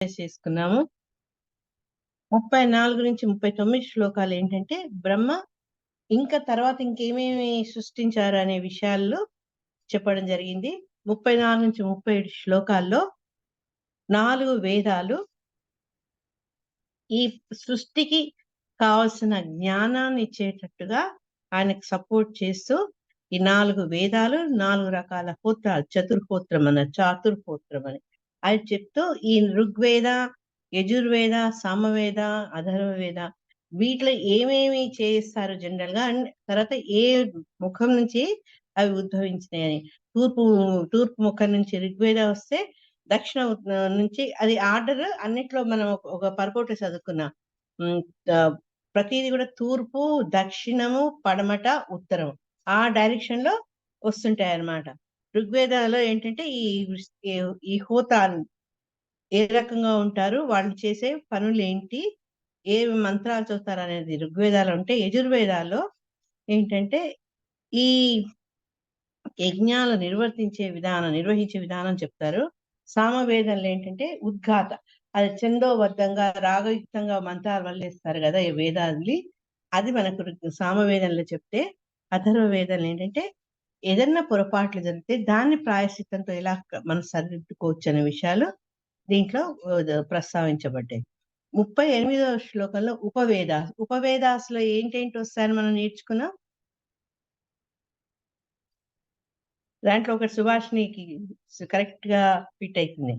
చేసుకున్నాము. ముప్పై నాలుగు నుంచి ముప్పై తొమ్మిది శ్లోకాలు ఏంటంటే బ్రహ్మ ఇంకా తర్వాత ఇంకేమేమి సృష్టించారు అనే విషయాల్లో చెప్పడం జరిగింది. ముప్పై నాలుగు నుంచి ముప్పై ఏడు శ్లోకాల్లో నాలుగు వేదాలు ఈ సృష్టికి కావలసిన జ్ఞానాన్ని ఇచ్చేటట్టుగా ఆయనకు సపోర్ట్ చేస్తూ ఈ నాలుగు వేదాలు నాలుగు రకాల హోత్రాలు చతుర్హోత్రం అన్న చాతుర్హోత్రం అని. అది చెప్తూ ఈ ఋగ్వేద యజుర్వేద సామవేద అధర్వవేద వీటిలో ఏమేమి చేస్తారు జనరల్గా అండ్ తర్వాత ఏ ముఖం నుంచి అవి ఉద్భవించినాయని. తూర్పు తూర్పు ముఖం నుంచి ఋగ్వేద వస్తే దక్షిణ నుంచి అది ఆర్డర్ అన్నిట్లో మనం ఒక- ఒక పరపోట చదువుకున్నాం. ప్రతిది కూడా తూర్పు దక్షిణము పడమట ఉత్తరం ఆ డైరెక్షన్లో వస్తుంటాయి అన్నమాట ఋగ్వేదాలో ఏంటంటే ఈ ఈ- హోతాన్ ఏ రకంగా ఉంటారు? వాళ్ళు చేసే పనులు ఏంటి ఏ మంత్రాలు చూస్తారు అనేది ఋగ్వేదాలు ఉంటే యజుర్వేదాల్లో ఏంటంటే ఈ యజ్ఞాలు నిర్వర్తించే విధానం నిర్వహించే విధానం చెప్తారు. సామవేదంలో ఏంటంటే ఉద్ఘాత. అది చందోబద్ధంగా రాగయుక్తంగా మంత్రాలు వల్లేస్తారు కదా ఈ వేదాలని. అది మనకు సామవేదంలో చెప్తే అథర్వ వేదంలో ఏంటంటే ఏదన్నా పొరపాట్లు జరిగితే దాన్ని ప్రాయశ్చిత్తంతో ఎలా మనం సరిదిద్దుకోవచ్చు అనే విషయాలు దీంట్లో ప్రస్తావించబడ్డాయి. ముప్పై ఎనిమిదవ శ్లోకంలో ఉపవేదాస్ ఉపవేదాస్లో ఏంటేంటి వస్తాయని మనం నేర్చుకున్నాం? దాంట్లో ఒకటి సుభాష్నికి కరెక్ట్గా ఫిట్ అవుతుంది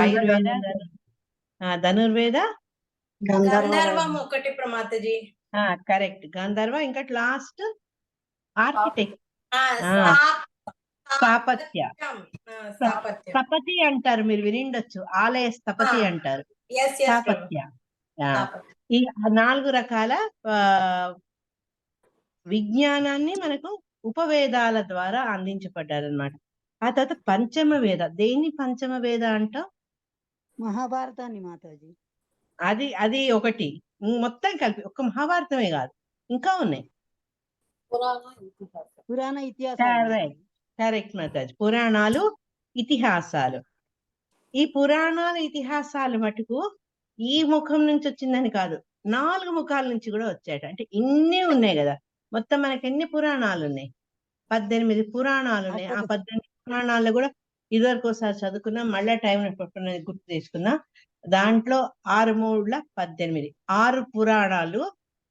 ఆయుర్వేదం. ధనుర్వేదం గంధర్వం. ఒకటి ప్రమాతజీ కరెక్ట్. గంధర్వ ఇంకా లాస్ట్ ఆర్కిటెక్ట్ స్థాపత్య. స్థపతి అంటారు మీరు వినిండొచ్చు. ఆలయ స్థపతి. అంటారు. స్థాపత్య. ఈ నాలుగు రకాల విజ్ఞానాన్ని మనకు ఉపవేదాల ద్వారా అందించబడ్డారనమాట ఆ తర్వాత పంచమ వేద. దేన్ని పంచమ వేద అంటాం? మహాభారతాన్ని మాతాజీ. అది అది ఒకటి. మొత్తం కలిపి ఒక్క మహాభారతమే కాదు. ఇంకా ఉన్నాయి. పురాణ ఇతిహాసం Correct. కరెక్ట్ మాతాజ్. పురాణాలు ఇతిహాసాలు. ఈ పురాణాలు ఇతిహాసాలు మటుకు ఈ ముఖం నుంచి వచ్చిందని కాదు. నాలుగు ముఖాల నుంచి కూడా వచ్చాయట. అంటే ఇన్ని ఉన్నాయి కదా. మొత్తం మనకి ఎన్ని పురాణాలు ఉన్నాయి? పద్దెనిమిది పురాణాలు ఉన్నాయి. ఆ పద్దెనిమిది పురాణాల్లో కూడా ఇదివరకు ఒకసారి చదువుకున్నాం. మళ్ళా టైం గుర్తు చేసుకున్నా దాంట్లో ఆరు మూడుల పద్దెనిమిది. ఆరు పురాణాలు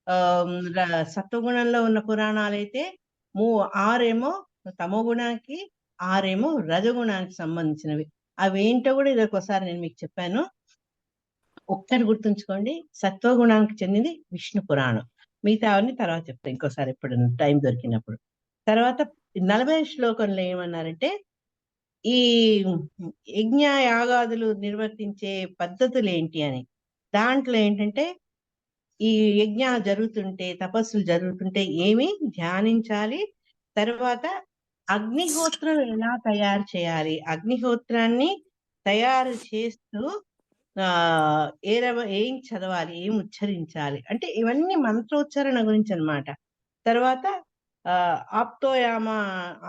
ఆ సత్వగుణంలో ఉన్న పురాణాలు అయితే మూ ఆరేమో తమోగుణానికి ఆరేమో రజగుణానికి సంబంధించినవి. అవి ఏంటో కూడా ఇది ఒకసారి నేను మీకు చెప్పాను. ఒక్కటి గుర్తుంచుకోండి. సత్వగుణానికి చెందింది విష్ణు పురాణం. మిగతా అవన్నీ తర్వాత చెప్తాను ఇంకోసారి ఎప్పుడు టైం దొరికినప్పుడు. తర్వాత నలభై శ్లోకంలో ఏమన్నారంటే ఈ యజ్ఞ యాగాదులు నిర్వర్తించే పద్ధతులు ఏంటి అని? దాంట్లో ఏంటంటే ఈ యజ్ఞ జరుగుతుంటే తపస్సులు జరుగుతుంటే ఏమి ధ్యానించాలి? తర్వాత అగ్నిహోత్రం ఎలా తయారు చేయాలి? అగ్నిహోత్రాన్ని తయారు చేస్తూ ఆ ఏ ఏం చదవాలి? ఏం ఉచ్చరించాలి? అంటే ఇవన్నీ మంత్రోచ్చారణ గురించి అన్నమాట. తర్వాత ఆప్తోయామ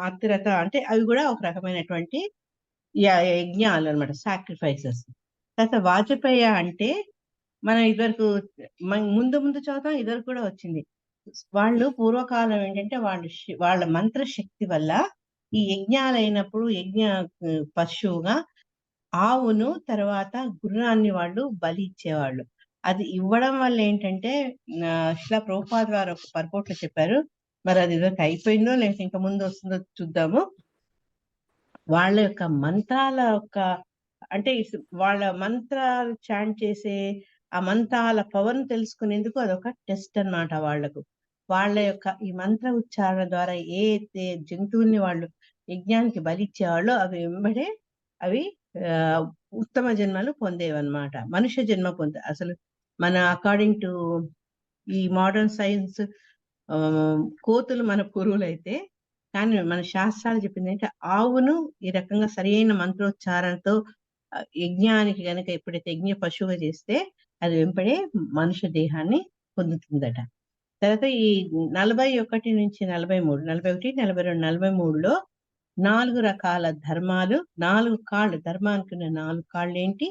ఆతిరత అంటే అవి కూడా ఒక రకమైనటువంటి యజ్ఞాలు అన్నమాట సాక్రిఫైసెస్ తర్వాత వాజపేయ అంటే మనం ఇదివరకు ముందు ముందు చదువుతాం ఇదివరకు కూడా వచ్చింది. వాళ్ళు పూర్వకాలం ఏంటంటే వాళ్ళు వాళ్ళ మంత్ర శక్తి వల్ల ఈ యజ్ఞాలు అయినప్పుడు యజ్ఞ పశువుగా ఆవును తర్వాత గుర్రాన్ని వాళ్ళు బలి ఇచ్చేవాళ్ళు. అది ఇవ్వడం వల్ల ఏంటంటే శిలా ప్రభుపాద్ వారు ఒక పర్పోట్లో చెప్పారు మరి అది ఇదివరకు అయిపోయిందో లేకపోతే ఇంకా ముందు వస్తుందో చూద్దాము. వాళ్ళ యొక్క మంత్రాల యొక్క అంటే వాళ్ళ మంత్రాలు చాంట్ చేసే ఆ మంత్రాల పవర్ తెలుసుకునేందుకు అదొక టెస్ట్ అన్నమాట వాళ్ళకు వాళ్ళ యొక్క ఈ మంత్ర ఉచ్చారణ ద్వారా ఏ అయితే జంతువుల్ని వాళ్ళు యజ్ఞానికి బలిచ్చేవాళ్ళో అవి వెంబడే అవి ఉత్తమ జన్మలు పొందేవన్నమాట. మనుష్య జన్మ పొందే అసలు మన అకార్డింగ్ టు ఈ మోడర్న్ సైన్స్ కోతులు మన పురుగులు అయితే కానీ మన శాస్త్రాలు చెప్పింది అంటే ఆవును ఈ రకంగా సరైన మంత్రోచ్చారణతో యజ్ఞానికి కనుక ఎప్పుడైతే యజ్ఞ పశువుగా చేస్తే అది వెంపడే మనుష్య దేహాన్ని పొందుతుందట. తర్వాత ఈ నలభై ఒకటి నుంచి నలభై మూడు నలభై ఒకటి నలభై రెండు నలభై మూడులో నాలుగు రకాల ధర్మాలు నాలుగు కాళ్ళు ధర్మానికి ఉన్న నాలుగు కాళ్ళు ఏంటి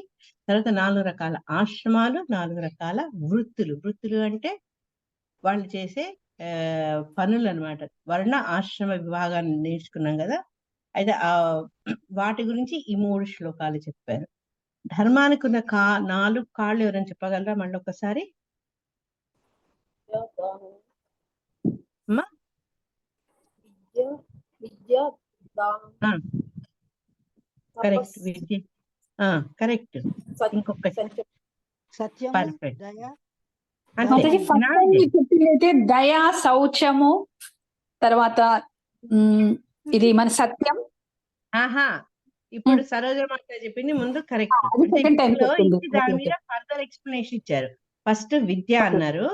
తర్వాత నాలుగు రకాల ఆశ్రమాలు నాలుగు రకాల వృత్తులు. వృత్తులు అంటే వాళ్ళు చేసే పనులు అన్నమాట వర్ణ ఆశ్రమ విభాగాన్ని నేర్చుకున్నాం కదా. అయితే ఆ వాటి గురించి ఈ మూడు శ్లోకాలు చెప్పారు. ధర్మానికి ఉన్న కా నాలుగు కాళ్ళు ఎవరైనా చెప్పగలరా? మళ్ళీ ఒకసారి. కరెక్ట్. విద్య. కరెక్ట్. సత్యం, ఇంకొక సంచ- సత్యము మాతాజీ ఫస్ట్ టైం చెప్పిందైతే దయ శౌచము తర్వాత ఇది మన సత్యం. ఆహా ఇప్పుడు సరోజ మాత చెప్పింది ముందు కరెక్ట్. దాని మీద ఫర్దర్ ఎక్స్ప్లెనేషన్ ఇచ్చారు. ఫస్ట్ విద్య అన్నారు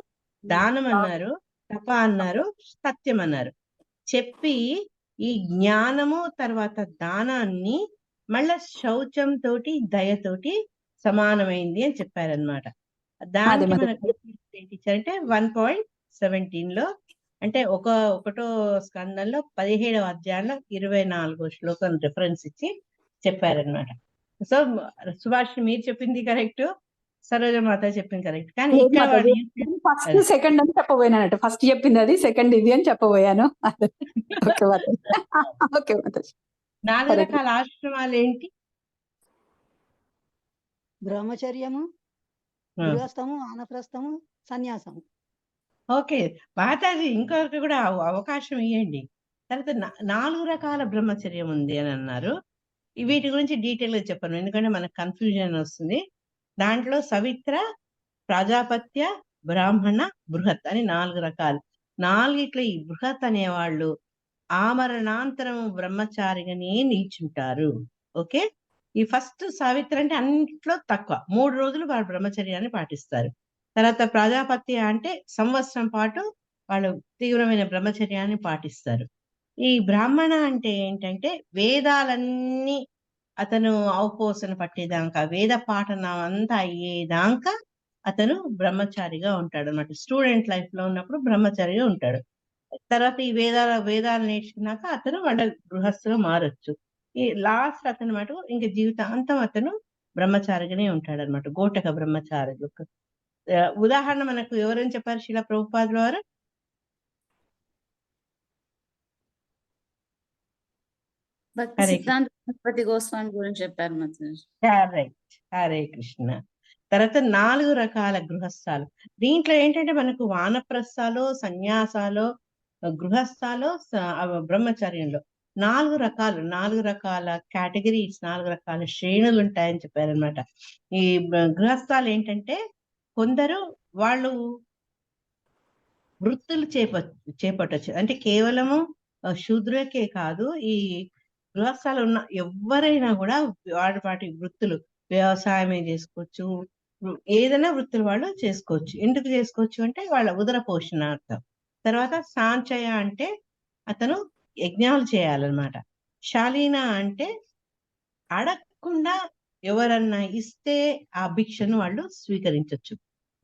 దానం అన్నారు తప అన్నారు సత్యం అన్నారు. చెప్పి ఈ జ్ఞానము తర్వాత దానాన్ని మళ్ళా శౌచం తోటి దయతోటి సమానమైంది అని చెప్పారనమాట దానికి మరి. మనకు ఏంటి ఇచ్చారంటే వన్ పాయింట్ సెవెంటీన్లో అంటే ఒక ఒకటో స్కందంలో పదిహేడవ అధ్యాయంలో ఇరవై నాలుగో శ్లోకం రిఫరెన్స్ ఇచ్చి చెప్పారనమాట సో సుభాష్ మీరు చెప్పింది కరెక్ట్ సరోజ మాత చెప్పింది కరెక్ట్ కానీ ఫస్ట్. సెకండ్ అని చెప్పబోయాను ఫస్ట్ చెప్పింది అది సెకండ్ ఇది అని చెప్పబోయాను. ఓకే నాలుగు. రకాల ఆశ్రమాలు ఏంటి బ్రహ్మచర్యము. గృహస్థము ఆనప్రస్థము సన్యాసం. ఓకే. మాతాజీ ఇంకొకరికి కూడా అవ- అవకాశం ఇవ్వండి తర్వాత నాలుగు రకాల బ్రహ్మచర్యం ఉంది అని అన్నారు. ఈ వీటి గురించి డీటెయిల్గా చెప్పను. ఎందుకంటే మనకు కన్ఫ్యూజన్ వస్తుంది. దాంట్లో సవిత్ర ప్రజాపత్య బ్రాహ్మణ బృహత్ అని నాలుగు రకాలు. నాలుగిట్లో ఈ బృహత్ అనేవాళ్ళు ఆమరణాంతరం బ్రహ్మచారిగానే నిల్చుంటారు. ఓకే? ఈ ఫస్ట్ సావిత్రి అంటే అన్నింటిలో తక్కువ. మూడు రోజులు వారు బ్రహ్మచర్యాన్ని పాటిస్తారు. తర్వాత ప్రజాపత్య అంటే సంవత్సరం పాటు వాళ్ళు తీవ్రమైన బ్రహ్మచర్యాన్ని పాటిస్తారు. ఈ బ్రాహ్మణ అంటే ఏంటంటే వేదాలన్నీ అతను అవపోసన పట్టేదాకా వేద పాఠనం అంతా అయ్యేదాకా అతను బ్రహ్మచారిగా ఉంటాడు అనమాట స్టూడెంట్ లైఫ్లో ఉన్నప్పుడు బ్రహ్మచారిగా ఉంటాడు. తర్వాత ఈ వేదాల వేదాలు నేర్చుకున్నాక అతను వాళ్ళ గృహస్థుగా మారొచ్చు. ఈ లాస్ట్ అతను మటుకు ఇంకా జీవితాంతం అతను బ్రహ్మచారిగానే ఉంటాడు అనమాట గోటక బ్రహ్మచారి ఉదాహరణ మనకు ఎవరని చెప్పారు? శిలా ప్రభుపాదుల వారు? హరే గోస్వామి గురించి చెప్పారు కృష్ణ. తర్వాత నాలుగు రకాల గృహస్థాలు. దీంట్లో ఏంటంటే మనకు వానప్రస్థాలు సన్యాసాలు గృహస్థాలు బ్రహ్మచర్యంలో నాలుగు రకాలు నాలుగు రకాల కేటగిరీస్ నాలుగు రకాల శ్రేణులు ఉంటాయని చెప్పారనమాట ఈ గృహస్థాలు ఏంటంటే కొందరు వాళ్ళు వృత్తులు చేప చేపట్టచ్చు. అంటే కేవలము శూద్రకే కాదు ఈ గృహస్థాలు ఉన్న ఎవరైనా కూడా వాటి వాటి వృత్తులు వ్యవసాయమే చేసుకోవచ్చు ఏదైనా వృత్తులు వాళ్ళు చేసుకోవచ్చు. ఎందుకు చేసుకోవచ్చు అంటే వాళ్ళ ఉదర పోషణార్థం. తర్వాత సాంచయ అంటే అతను యజ్ఞాలు చేయాలన్నమాట. శాలీన అంటే అడగకుండా ఎవరన్నా ఇస్తే ఆ భిక్షను వాళ్ళు స్వీకరించవచ్చు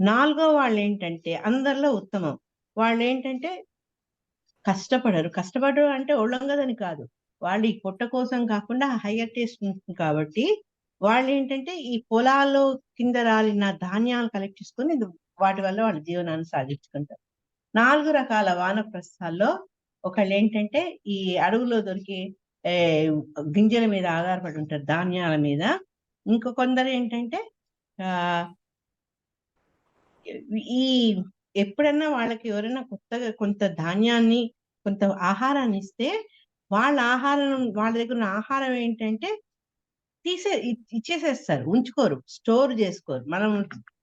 నాలుగో వాళ్ళు ఏంటంటే అందరిలో ఉత్తమం. వాళ్ళు ఏంటంటే కష్టపడరు. కష్టపడరు అంటే ఒళ్ళంగదని కాదు. వాళ్ళు ఈ పొట్ట కోసం కాకుండా హయ్యర్ టేస్ట్ ఉంటుంది కాబట్టి వాళ్ళు ఏంటంటే ఈ పొలాల్లో కింద రాలిన ధాన్యాలు కలెక్ట్ చేసుకొని వాటి వల్ల వాళ్ళ జీవనాన్ని సాగించుకుంటారు నాలుగు రకాల వానప్రస్థాల్లో ఒకళ్ళు ఏంటంటే ఈ అడవులో దొరికే గింజల మీద ఆధారపడి ఉంటారు ధాన్యాల మీద. ఇంకో కొందరు ఏంటంటే ఆ ఈ ఎప్పుడన్నా వాళ్ళకి ఎవరైనా కొత్తగా కొంత ధాన్యాన్ని కొంత ఆహారాన్ని ఇస్తే వాళ్ళ ఆహారం వాళ్ళ దగ్గర ఉన్న ఆహారం ఏంటంటే తీసే ఇచ్చేసేస్తారు ఉంచుకోరు స్టోర్ చేసుకోరు. మనం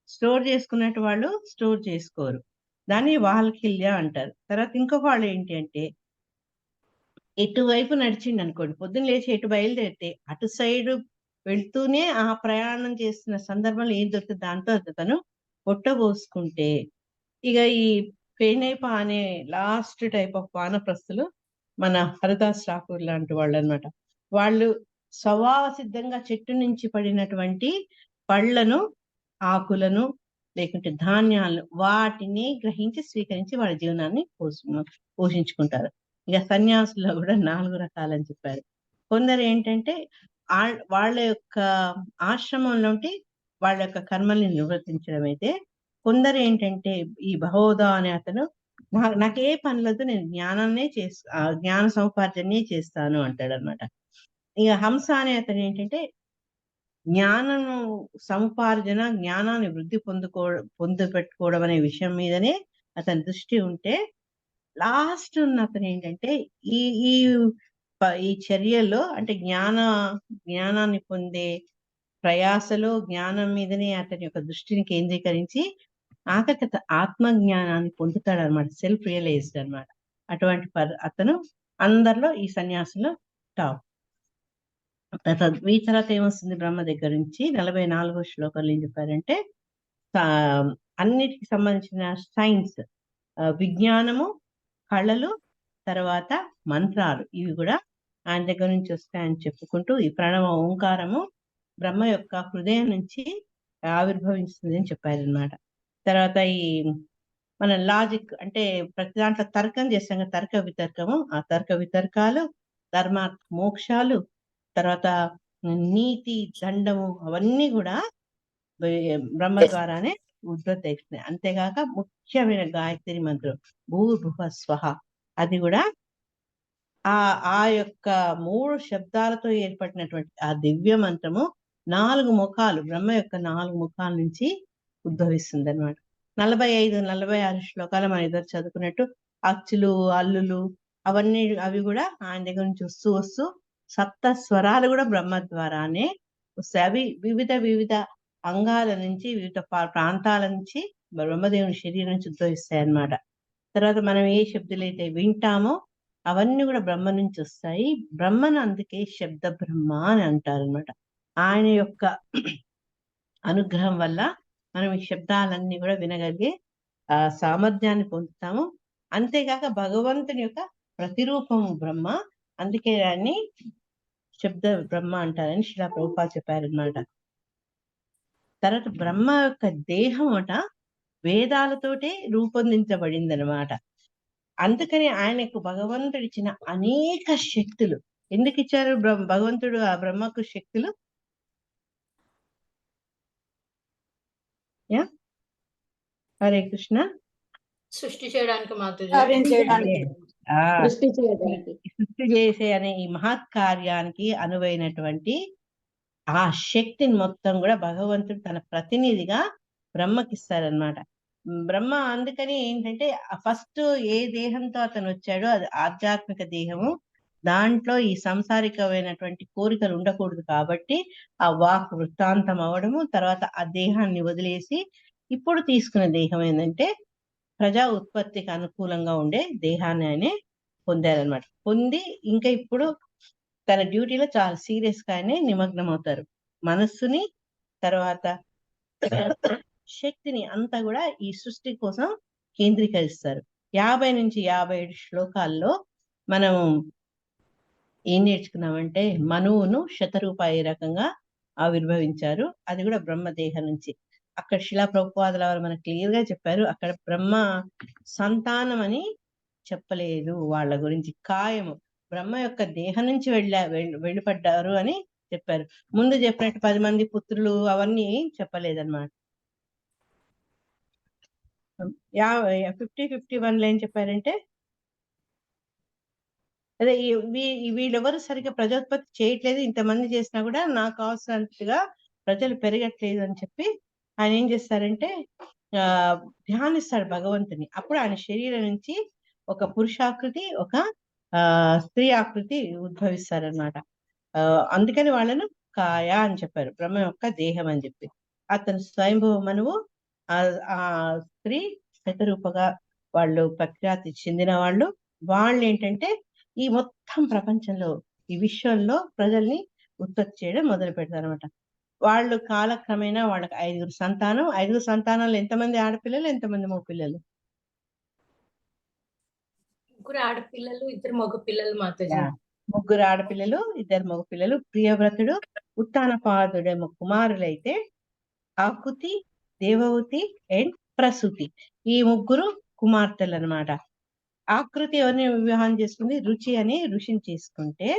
స్టోర్ చేసుకున్నట్టు వాళ్ళు స్టోర్ చేసుకోరు. దాన్ని వాల్కిల్య అంటారు. తర్వాత ఇంకొక వాళ్ళు ఏంటి అంటే ఎటువైపు నడిచిండి అనుకోండి పొద్దున్న లేచి ఎటు బయలుదేరితే అటు సైడ్ వెళ్తూనే ఆ ప్రయాణం చేస్తున్న సందర్భంలో ఏం దొరుకుతుంది? దాంతో తను పొట్టబోసుకుంటే ఇక ఈ పేనైప అనే లాస్ట్ టైప్ ఆఫ్ వానప్రస్తులు మన హరిదాస్ ఠాకూర్ లాంటి వాళ్ళు అనమాట వాళ్ళు స్వభావ సిద్ధంగా చెట్టు నుంచి పడినటువంటి పళ్ళను ఆకులను లేకుంటే ధాన్యాలు వాటిని గ్రహించి స్వీకరించి వాళ్ళ జీవనాన్ని పోషి పోషించుకుంటారు. ఇక సన్యాసుల్లో కూడా నాలుగు రకాలని చెప్పారు. కొందరు ఏంటంటే ఆ- వాళ్ళ యొక్క ఆశ్రమంలో ఉంటే వాళ్ళ యొక్క కర్మల్ని నిర్వర్తించడం అయితే కొందరు ఏంటంటే ఈ బహోదా అనే అతను నాకు ఏ పనులతో నేను జ్ఞానాన్నే చేస్తా ఆ జ్ఞాన సముపార్జనే చేస్తాను అంటాడు అనమాట ఇక హంస అనే అతను ఏంటంటే జ్ఞానము సముపార్జన జ్ఞానాన్ని వృద్ధి పొందుకో పొందు పెట్టుకోవడం అనే విషయం మీదనే అతని దృష్టి ఉంటే లాస్ట్ ఉన్న అతను ఏంటంటే ఈ ఈ ఈ చర్యల్లో అంటే జ్ఞాన జ్ఞానాన్ని పొందే ప్రయాసలో జ్ఞానం మీదనే అతని యొక్క దృష్టిని కేంద్రీకరించి ఆఖరికి ఆత్మ జ్ఞానాన్ని పొందుతాడు అనమాట సెల్ఫ్ రియలైజ్డ్ అన్నమాట. అటువంటి పర్ అతను అందరిలో ఈ సన్యాసంలో టాప్ ఈ తర్వాత ఏమొస్తుంది బ్రహ్మ దగ్గర నుంచి? నలభై నాలుగో శ్లోకంలో ఏం చెప్పారంటే అన్నిటికి సంబంధించిన సైన్స్ విజ్ఞానము కళలు తర్వాత మంత్రాలు ఇవి కూడా ఆయన దగ్గర నుంచి వస్తాయని చెప్పుకుంటూ ఈ ప్రణవ ఓంకారము బ్రహ్మ యొక్క హృదయం నుంచి ఆవిర్భవిస్తుంది అని చెప్పారనమాట తర్వాత ఈ మన లాజిక్ అంటే ప్రతి దాంట్లో తర్కం చేస్తాం కదా తర్క వితర్కము. ఆ తర్క వితర్కాలు ధర్మార్థ మోక్షాలు తర్వాత నీతి దండము అవన్నీ కూడా బ్రహ్మ ద్వారానే ఉద్భుత అవుతున్నాయి అంతేగాక ముఖ్యమైన గాయత్రి మంత్రం భూర్భువ స్వహ. అది కూడా ఆ ఆ యొక్క మూడు శబ్దాలతో ఏర్పడినటువంటి ఆ దివ్య మంత్రము నాలుగు ముఖాలు బ్రహ్మ యొక్క నాలుగు ముఖాల నుంచి ఉద్భవిస్తుంది అనమాట నలభై ఐదు నలభై ఆరు శ్లోకాలు మన ఇద్దరు చదువుకున్నట్టు అచ్చులు అల్లులు అవన్నీ అవి కూడా ఆయన దగ్గర నుంచి వస్తూ వస్తూ సప్త స్వరాలు కూడా బ్రహ్మ ద్వారానే వస్తాయి. అవి వివిధ వివిధ అంగాల నుంచి వివిధ ప్రాంతాల నుంచి బ్రహ్మదేవుని శరీరం నుంచి ఉద్భవిస్తాయి అన్నమాట. తర్వాత మనం ఏ శబ్దాలు అయితే వింటామో అవన్నీ కూడా బ్రహ్మ నుంచి వస్తాయి. బ్రహ్మను అందుకే శబ్ద బ్రహ్మ అని అంటారు అనమాట ఆయన యొక్క అనుగ్రహం వల్ల మనం ఈ శబ్దాలన్నీ కూడా వినగలిగే ఆ సామర్థ్యాన్ని పొందుతాము. అంతేకాక భగవంతుని యొక్క ప్రతిరూపము బ్రహ్మ అందుకే దాన్ని శబ్ద బ్రహ్మ అంటారని శిలా ప్రభుపా చెప్పారనమాట తర్వాత బ్రహ్మ యొక్క దేహం అట వేదాలతోటే రూపొందించబడింది అనమాట అందుకని ఆయనకు భగవంతుడు ఇచ్చిన అనేక శక్తులు. ఎందుకు ఇచ్చారు బ్రహ్మ భగవంతుడు ఆ బ్రహ్మకు శక్తులు? యా? హరే కృష్ణ. సృష్టి చేయడానికి మాతాజీ కార్యం చేయడానికి. ఆ. సృష్టి చేయడానికి. సృష్టి చేసే అనే ఈ మహత్ కార్యానికి అనువైనటువంటి ఆ శక్తిని మొత్తం కూడా భగవంతుడు తన ప్రతినిధిగా బ్రహ్మకి ఇస్తారనమాట బ్రహ్మ అందుకని ఏంటంటే ఫస్ట్ ఏ దేహంతో అతను వచ్చాడో అది ఆధ్యాత్మిక దేహము. దాంట్లో ఈ సంసారికమైనటువంటి కోరికలు ఉండకూడదు కాబట్టి ఆ వాక్ వృత్తాంతం అవడము తర్వాత ఆ దేహాన్ని వదిలేసి ఇప్పుడు తీసుకున్న దేహం ఏంటంటే ప్రజా ఉత్పత్తికి అనుకూలంగా ఉండే దేహాన్ని ఆయనే పొందారనమాట పొంది ఇంకా ఇప్పుడు తన డ్యూటీలో చాలా సీరియస్ గానే నిమగ్నం అవుతారు మనస్సుని తర్వాత శక్తిని అంతా కూడా ఈ సృష్టి కోసం కేంద్రీకరిస్తారు. యాభై నుంచి యాభై ఏడు శ్లోకాల్లో మనం ఏం నేర్చుకున్నామంటే మనువును శతరూపాయి రకంగా ఆవిర్భవించారు. అది కూడా బ్రహ్మదేహ నుంచి. అక్కడ శిలా ప్రభుపాదుల వారు మనకు క్లియర్గా చెప్పారు. అక్కడ బ్రహ్మ సంతానం అని చెప్పలేదు. వాళ్ళ గురించి కాయము బ్రహ్మ యొక్క దేహం నుంచి వెళ్ళ వెళ్ళిపడ్డారు అని చెప్పారు. ముందు చెప్పినట్టు పది మంది పుత్రులు అవన్నీ చెప్పలేదన్నమాట. యా ఫిఫ్టీ ఫిఫ్టీ వన్లో ఏం చెప్పారంటే అదే వీ- వీళ్ళెవరు సరిగ్గా ప్రజోత్పత్తి చేయట్లేదు ఇంతమంది చేసినా కూడా నాకు కావాల్సినట్టుగా ప్రజలు పెరగట్లేదు అని చెప్పి ఆయన ఏం చేస్తారంటే ఆ ధ్యానిస్తాడు భగవంతుని. అప్పుడు ఆయన శరీరం నుంచి ఒక పురుషాకృతి ఒక ఆ స్త్రీ ఆకృతి ఉద్భవిస్తారనమాట ఆ అందుకని వాళ్ళను కాయ అని చెప్పారు. బ్రహ్మ యొక్క దేహం అని చెప్పి. అతను స్వయంభవ మనువు ఆ ఆ స్త్రీ శతరూపగా వాళ్ళు ప్రఖ్యాతి చెందిన వాళ్ళు. వాళ్ళు ఏంటంటే ఈ మొత్తం ప్రపంచంలో ఈ విశ్వంలో ప్రజల్ని ఉత్పత్తి చేయడం మొదలు పెడతారు అనమాట వాళ్ళు కాలక్రమేణా వాళ్ళకి ఐదుగురు సంతానం ఐదుగురు సంతానాలు ఎంతమంది ఆడపిల్లలు ఎంతమంది మగ పిల్లలు ముగ్గురు ఆడపిల్లలు ఇద్దరు మగ పిల్లలు మాతాజీ యా. ముగ్గురు ఆడపిల్లలు ఇద్దరు మగ పిల్లలు ప్రియవ్రతుడు ఉత్తానపాదుడేమో కుమారులైతే ఆకుతి దేవహూతి అండ్ ప్రసూతి. ఈ ముగ్గురు కుమార్తెలు అన్నమాట ఆకృతి ఎవరిని వివాహం చేసుకుంది? రుచి అని ఋషిని చేసుకుంటే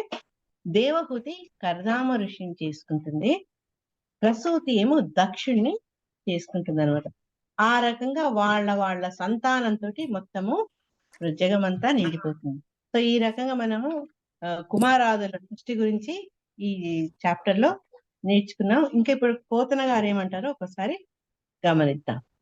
దేవహూతి కర్దామ ఋషిని చేసుకుంటుంది. ప్రసూతి ఏమో దక్షుణ్ణి చేసుకుంటుంది అనమాట ఆ రకంగా వాళ్ళ వాళ్ళ సంతానంతో మొత్తము జగమంతా నిండిపోతుంది. సో ఈ రకంగా మనము కుమారాదుల సృష్టి గురించి ఈ చాప్టర్లో నేర్చుకున్నాం. ఇంకా ఇప్పుడు పోతన గారు ఏమంటారో ఒకసారి గమనిద్దాం.